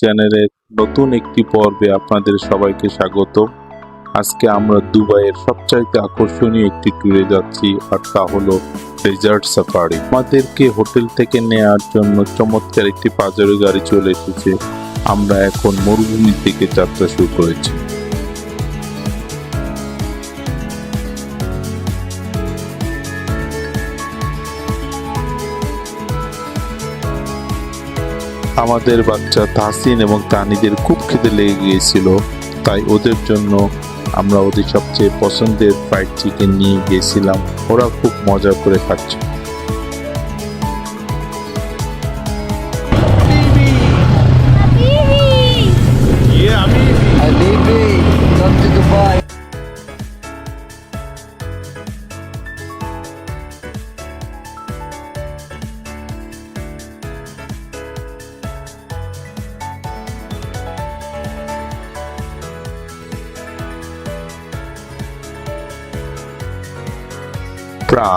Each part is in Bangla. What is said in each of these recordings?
চ্যানেলের নতুন একটি পর্বে আপনাদের সবাইকে স্বাগত। আজকে আমরা দুবাইয়ের সবচাইতে আকর্ষণীয় একটি ট্যুরে যাচ্ছি, আর তা হলো ডেজার্ট সাফারি আমাদেরকে হোটেল থেকে নেওয়ার জন্য চমৎকার একটি পাজারো গাড়ি চলে এসেছে। আমরা এখন মরুভূমি থেকে যাত্রা শুরু করেছি। আমাদের বাচ্চা তাহসিন এবং তানিদের খুব খেতে লেগে গিয়েছিল, তাই ওদের জন্য আমরা ওদের সবচেয়ে পছন্দের ফ্রাইড চিকেন নিয়ে গিয়েছিলাম। ওরা খুব মজা করে খাচ্ছে।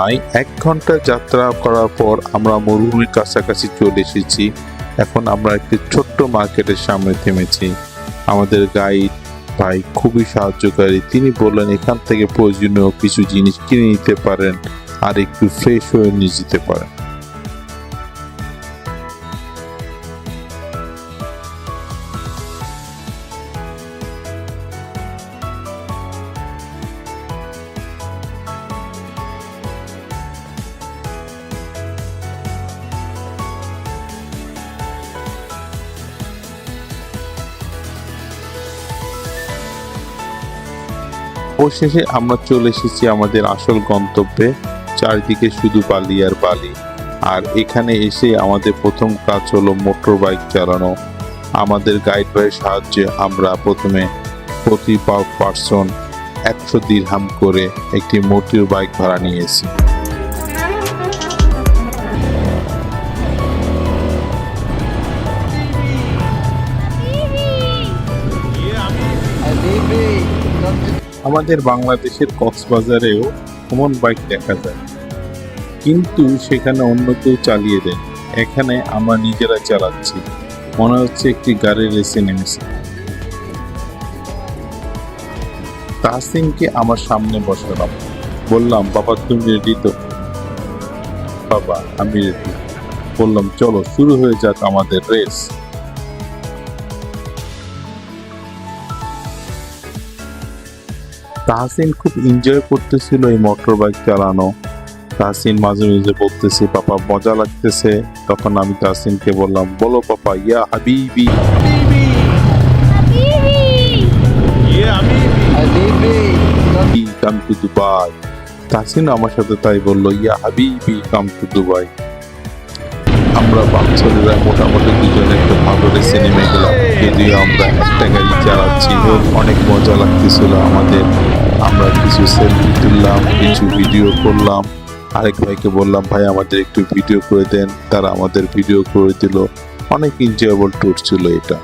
প্রায় এক ঘণ্টা যাত্রা করার পর আমরা মরুভূমির কাছাকাছি চলে এসেছি। এখন আমরা একটি ছোট্ট মার্কেটের সামনে থেমেছি। আমাদের গাইড ভাই খুবই সাহায্যকারী। তিনি বললেন, এখান থেকে প্রয়োজনীয় কিছু জিনিস কিনে নিতে পারেন আর একটু ফ্রেশ হয়ে নিয়ে যেতে পারেন। অবশেষে আমরা চলে এসেছি আমাদের আসল গন্তব্যে, চারিদিকে শুধু বালি আর বালি। আর এখানে এসে আমাদের প্রথম কাজ হলো মোটর বাইক চালানো। আমাদের গাইড ভাইয়ের সাহায্যে আমরা প্রথমে প্রতি পার্সন একশো দিরহাম করে একটি মোটর বাইক ভাড়া নিয়েছি। To আমাদের বাংলাদেশের কক্সবাজারেও এমন বাইক দেখা যায়। কিন্তু সেখানে অন্য কেউ চালিয়ে দেয়। এখানে আমরা নিজেরা চালাচ্ছি। মনে হচ্ছে একটি গাড়ি রেসে নেমেছে। তাহসিনকে আমার সামনে বসালাম। বললাম, বাবা, তুমি রেডি তো? বাবা, আমি রেডি বললাম, চলো, শুরু হয়ে যাক আমাদের রেস তাহসিন খুব এনজয় করতেছিল এই মোটর বাইক চালানো। তাহসিন মাঝে মাঝে বলতেছে পাপা মজা লাগতেছে। তখন আমি তাহসিনকে বললাম বলো পাপা ইয়া হাবিবি কাম টু দুবাই। তাহসিন আমার সাথে তাই বলল ইয়া হাবিবি কাম টু দুবাই। আমরা বাচ্চারা মোটামুটি দুজনে একটা ভালো রেসে নেমে গেলাম। যদিও আমরা একটা গাড়ি চালাচ্ছি, অনেক মজা লাগতেছিল আমাদের। আমরা কিছু সেলফি তুললাম, কিছু ভিডিও করলাম। আরেক ভাইকে বললাম, ভাই, আমাদের একটু ভিডিও করে দেন। তারা আমাদের ভিডিও করে দিল। অনেক এনজয়েবল ট্যুর ছিল এটা।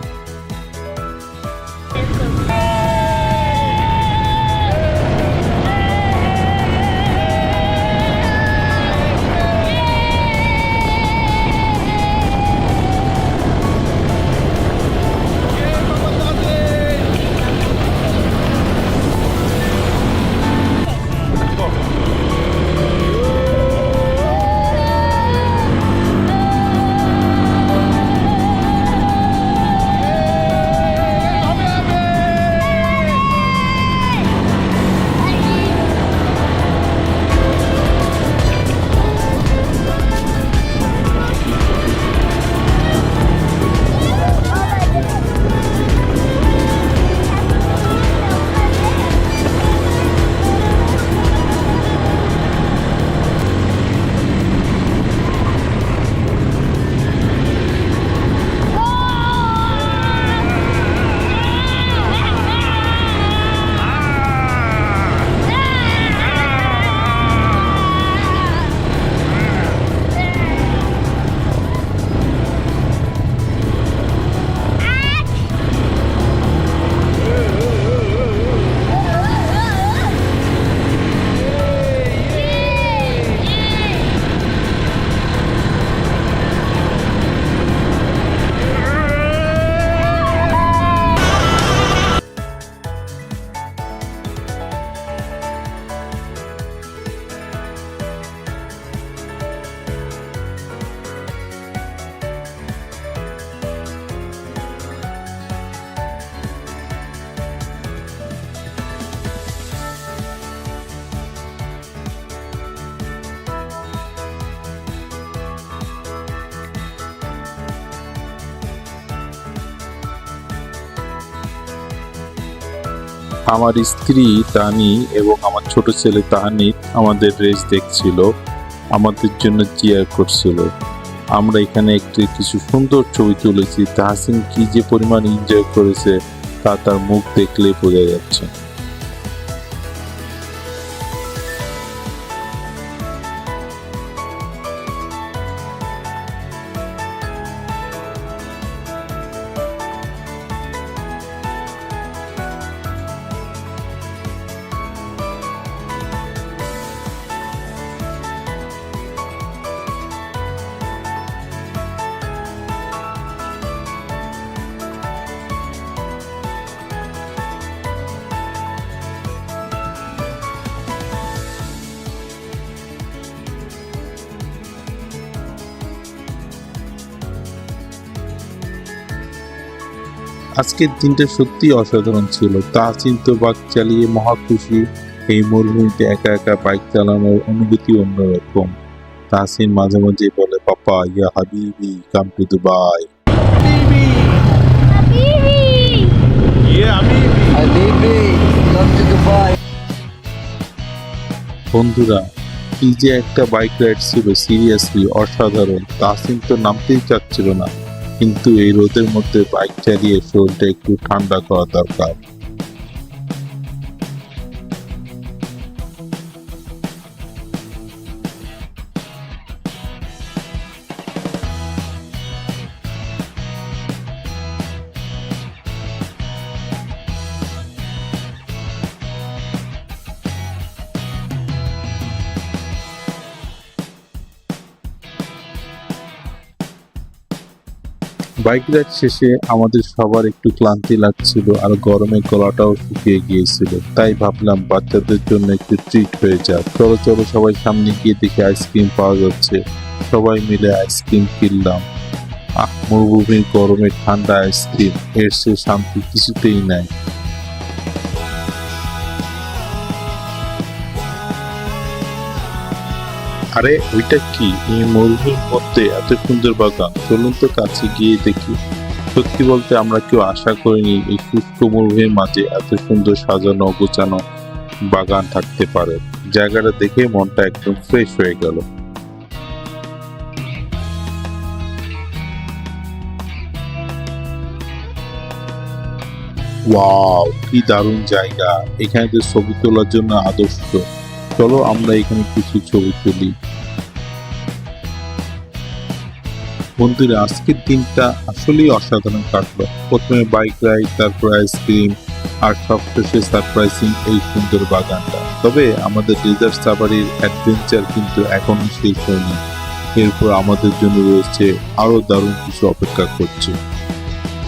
আমার স্ত্রী তানি এবং আমার ছোট ছেলে তাহানি আমাদের রেস দেখছিল, আমাদের জন্য চেয়ার করছিল। আমরা এখানে একটি কিছু সুন্দর ছবি তুলেছি, তাহসিন কি যে পরিমাণ এনজয় করেছে তা তার মুখ দেখলেই বোঝা যাচ্ছে। আজকের দিনটা সত্যি অসাধারণ ছিল। তো বাক চালিয়ে মহা খুশি এই মরুভূমিতে একা একা বাইক চালানোর অনুভূতি অন্যরকম। তাহসিন মাঝে মাঝে বলে পাপা ইয়া হাবিবি কাম টু দুবাই। Dubai. বন্ধুরা কি যে একটা বাইক রাইড ছিল সিরিয়াসলি অসাধারণ। তাহসিন তো নামতেই চাচ্ছিল না। কিন্তু এই রোদের মধ্যে বাইক চালিয়ে শরীরটা একটু ঠান্ডা করা দরকার। বাইক রাইড শেষে আমাদের সবার একটু ক্লান্তি লাগছিল আর গরমে গলাটাও শুকিয়ে গিয়েছিল। তাই ভাবলাম বাচ্চাদের জন্য একটু ট্রিট হয়ে যাক। চলো চলো সবাই সামনে গিয়ে দেখি আইসক্রিম পাওয়া যাচ্ছে। সবাই মিলে আইসক্রিম কিনলাম। মরুভূমির গরমে ঠান্ডা আইসক্রিম এর সে শান্তি কিছুতেই নাই। আরে, ওইটা কি? এই মরুভূমির মধ্যে এত সুন্দর বাগান। চলুন তো কাছে গিয়ে দেখি। সত্যি বলতে আমরা কেউ আশা করিনি এই শুষ্ক মরুভূমির মাঝে এত সুন্দর সাজানো গোছানো বাগান থাকতে পারে। জায়গাটা দেখে মনটা একদম ফ্রেশ হয়ে গেল। ওয়াও, কি দারুণ জায়গা। এখানে তো ছবি তোলার জন্য আদর্শ। চলো, আমরা এখানে কিছু ছবি তুলি। বন্ধুরা, আজকের দিনটা আসলেই অসাধারণ কাটলো। প্রথমে বাইক রাইড তারপর আইসক্রিম আর সবশেষে সারপ্রাইজিং এই সুন্দর বাগানটা। তবে আমাদের ডেজার্ট সাফারির অ্যাডভেঞ্চার কিন্তু এখনও শেষ হয়নি। এরপর আমাদের জন্য রয়েছে আরও দারুণ কিছু অপেক্ষা করছে।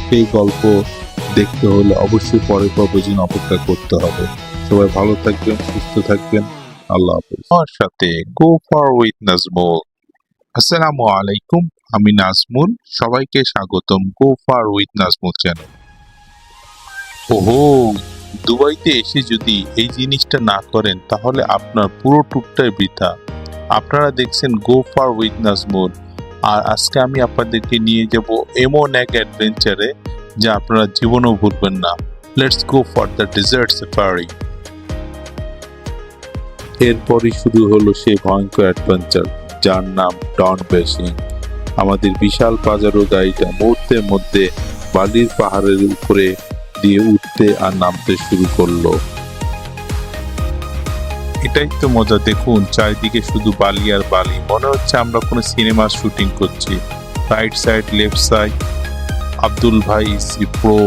সেই গল্প দেখতে হলে অবশ্যই পরের জন্য অপেক্ষা করতে হবে। সবাই ভালো থাকবেন, সুস্থ থাকবেন। আল্লাহ আমার সাথে গো ফর উইথ নাজমুল আসসালামু আলাইকুম, আমি নাজমুল সবাইকে স্বাগতম go for with Nazmul channel ওহো, দুবাইতে এসে যদি এই জিনিসটা না করেন, তাহলে আপনার পুরো টুকটাই বৃথা। আপনারা দেখছেন গো ফর উইথ নাজমুল আর আজকে আমি আপনাদেরকে নিয়ে যাব এমন এক অ্যাডভেঞ্চারে যা আপনারা জীবনেও ভুলবেন না। Let's go for the desert safari এরপরই শুরু হলো সেই ভয়ঙ্কর অ্যাডভেঞ্চার যার নাম ডন বেসিং আমাদের বিশাল পাজারো গাড়িটা মুহূর্তের মধ্যে বালির পাহাড়ের উপরে দিয়ে উঠতে আর নামতে শুরু করল। এটাই তো মজা, দেখুন, চারিদিকে শুধু বালি আর বালি। মনে হচ্ছে আমরা কোনো সিনেমার শুটিং করছি। Right side left side Abdul ভাই সি প্রো।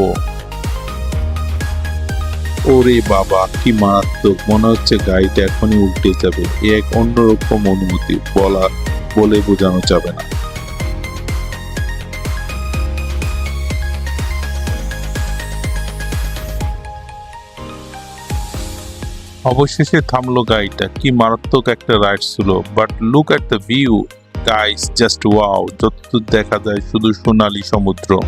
ওরে বাবা, কি মারাত্মক। মনে হচ্ছে গাড়িটা এখনই উল্টে যাবে। এ এক অন্যরকম অনুমতি বলা, বলে বোঝানো যাবে না। অবশেষে থামলো গাড়িটা। কি মারাত্মক একটা রাইড ছিল। But look at the view. Guys, just wow. যতদূর দেখা যায়, শুধু সোনালী সমুদ্র।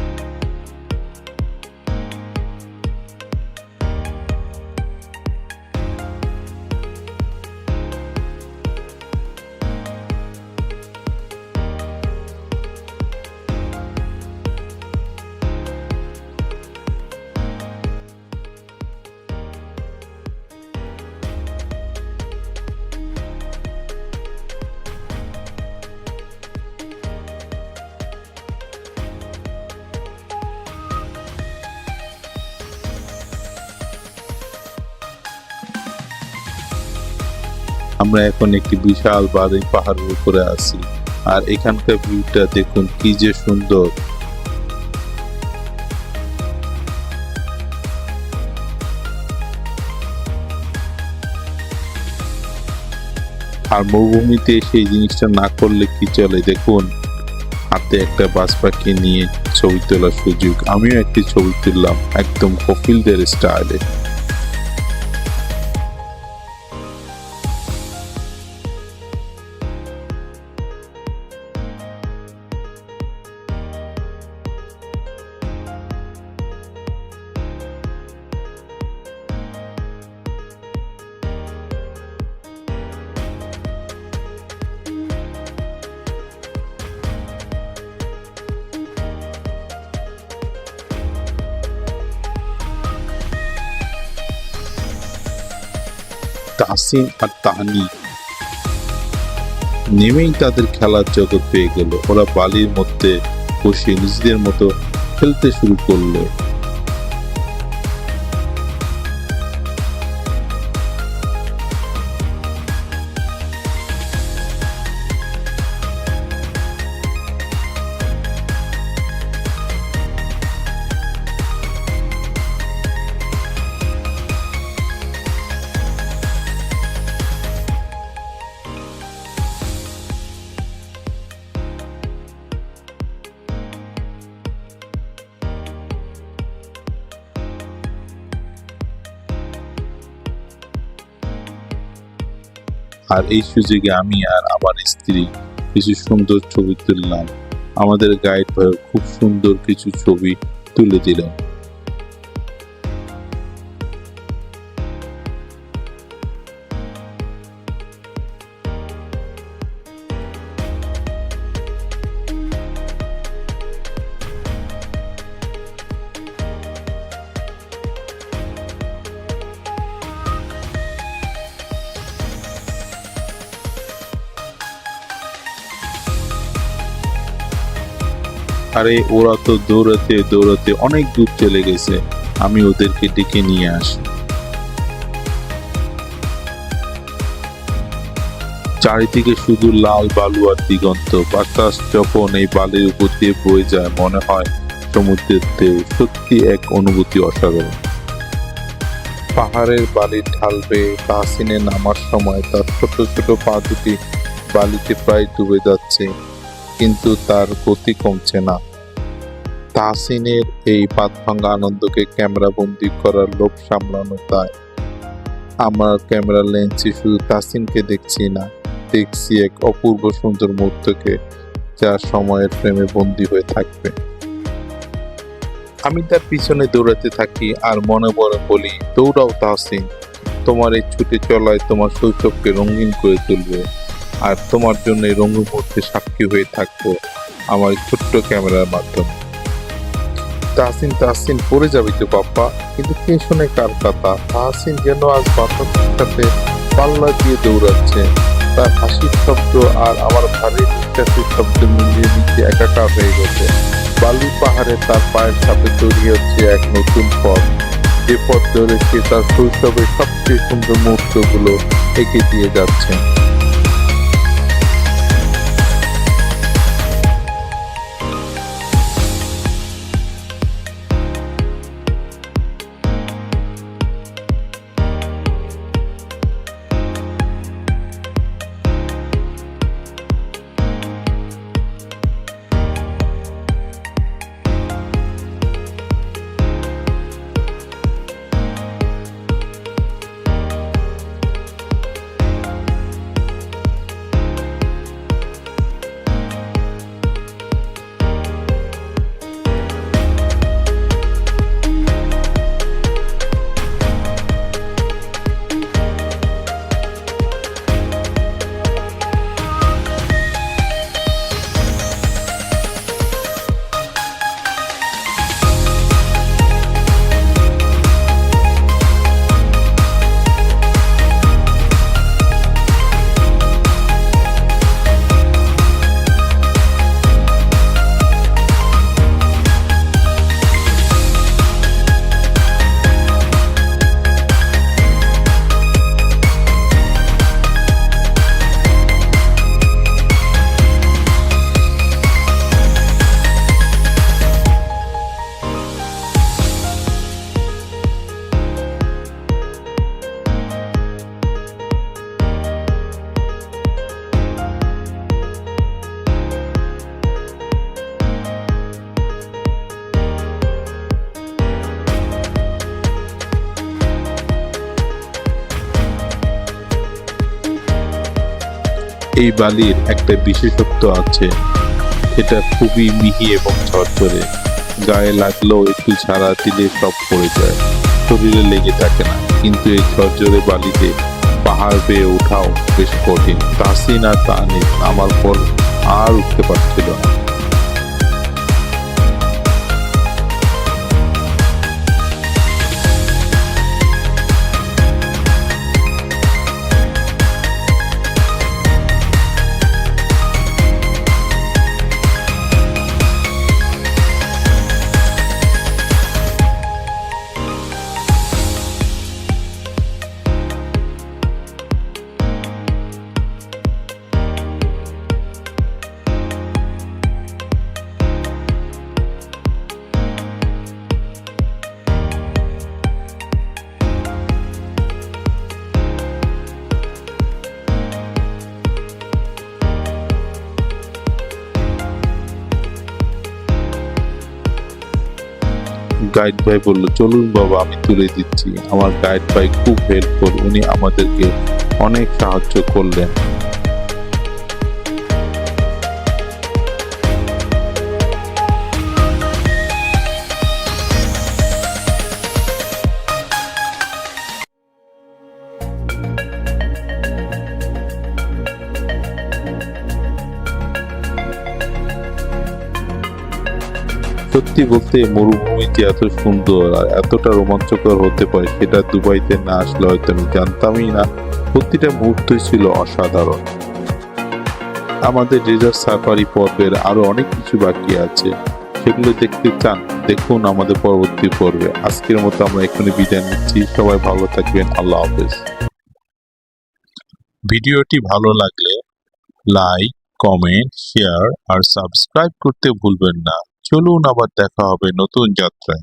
আমরা এখন একটি বিশাল বাড়ি পাহাড়ের উপরে আছি। আর এখানকার ভিউটা দেখুন কি যে সুন্দর। আর মরুভূমিতে সেই জিনিসটা না করলে কি চলে? দেখুন, হাতে একটা বাস পাখি নিয়ে ছবি তোলার সুযোগ। আমিও একটি ছবি তুললাম, একদম কপিলদের স্টাইলে তাহসিন আর তাহানি নেমেই তাদের খেলার জগৎ পেয়ে গেল। ওরা বালির মধ্যে বসে নিজেদের মতো খেলতে শুরু করল। আর এই সুযোগে আমি আর আমার স্ত্রী কিছু সুন্দর ছবি তুললাম। আমাদের গাইড খুব সুন্দর কিছু ছবি তুলে দিলেন। আরে, ওরা তো দৌড়াতে দৌড়াতে অনেক দূর চলে গেছে। আমি ওদেরকে ডেকে নিয়ে আসি। চারিদিকে শুধু লাল বালু আর দিগন্ত। বাতাস যখন এই বালির উপর দিয়ে বয়ে যায়, মনে হয় সমুদ্রের ঢেউ। সত্যি এক অনুভূতি অসাধারণ। পাহাড়ের বালির ঢাল বেয়ে তাহসিনে নামার সময় তার ছোট ছোট পা দুটি বালিতে প্রায় ডুবে যাচ্ছে, কিন্তু তার গতি কমছে না। তাহসিনের এই পাতভাঙ্গা আনন্দকে ক্যামেরা বন্দি করার লোভ সামলানো তাই। আমার ক্যামেরা লেন্সে শুধু তাহসিনকে দেখছি না, দেখছি এক অপূর্ব সুন্দর মুহূর্তকে, যা সময়ের প্রেমে বন্দি হয়ে থাকবে। আমি তার পিছনে দৌড়াতে থাকি আর মনে মনে বলি, দৌড়াও তাহসিন, তোমার এই ছুটে চলায় তোমার শৈশবকে রঙিন করে তুলবে, আর তোমার জন্য রঙিন মুহূর্তে সাক্ষী হয়ে থাকব আমার ছোট্ট ক্যামেরার মাধ্যমে। তাহসিন তাহসিন, পড়ে যাবে তো বাপ্পা। কিন্তু কে শুনে কার কথা? তাহসিন যেন আজ বাপ্পার সাথে পাল্লা দিয়ে দৌড়াচ্ছে। তার হাসির শব্দ আর আমার ভারী নিঃশ্বাসের শব্দ মিলিয়ে মিশিয়ে একাকার হয়ে গেছে। বালি পাহাড়ে তার পায়ের সাথে তৈরি হচ্ছে এক নতুন পথ। যে পথ ধরে সে তার শৈশবের সবচেয়ে সুন্দর মুহূর্তগুলো এঁকে দিয়ে যাচ্ছে। এই বালির একটা বিশেষত্ব আছে। এটা খুবই মিহি এবং ঝরঝরে। গায়ে লাগলেও একটু ছাড়া দিলে সব পড়ে যায়। শরীরে লেগে থাকে না। কিন্তু এই ঝরঝরে বালিতে পাহাড় বেয়ে ওঠাও বেশ কঠিন। তাসিন আর তানিস আমার পর আর উঠতে পারছিল না। গাইড ভাই বলল, চলুন বাবা, আমি তুলে দিচ্ছি। আমার গাইড ভাই খুব হেল্পফুল উনি আমাদেরকে অনেক সাহায্য করলেন। সত্যি বলতে মরুভূমিতে এত সুন্দর আর এতটা রোমাঞ্চকর হতে পারে সেটা দুবাইতে না আসলে হয়তো আমি জানতামই না। প্রতিটা মুহূর্তই ছিল অসাধারণ। আমাদের রেজার সাফারি পর্বের আরও অনেক কিছু বাকি আছে। সেগুলো দেখতে চান, দেখুন আমাদের পরবর্তী পর্বে। আজকের মতো আমরা এখানে বিদায় নিচ্ছি। সবাই ভালো থাকবেন। আল্লাহ হাফেজ। ভিডিওটি ভালো লাগলে লাইক, কমেন্ট, শেয়ার আর সাবস্ক্রাইব করতে ভুলবেন না। চলুন আবার দেখা হবে নতুন যাত্রায়।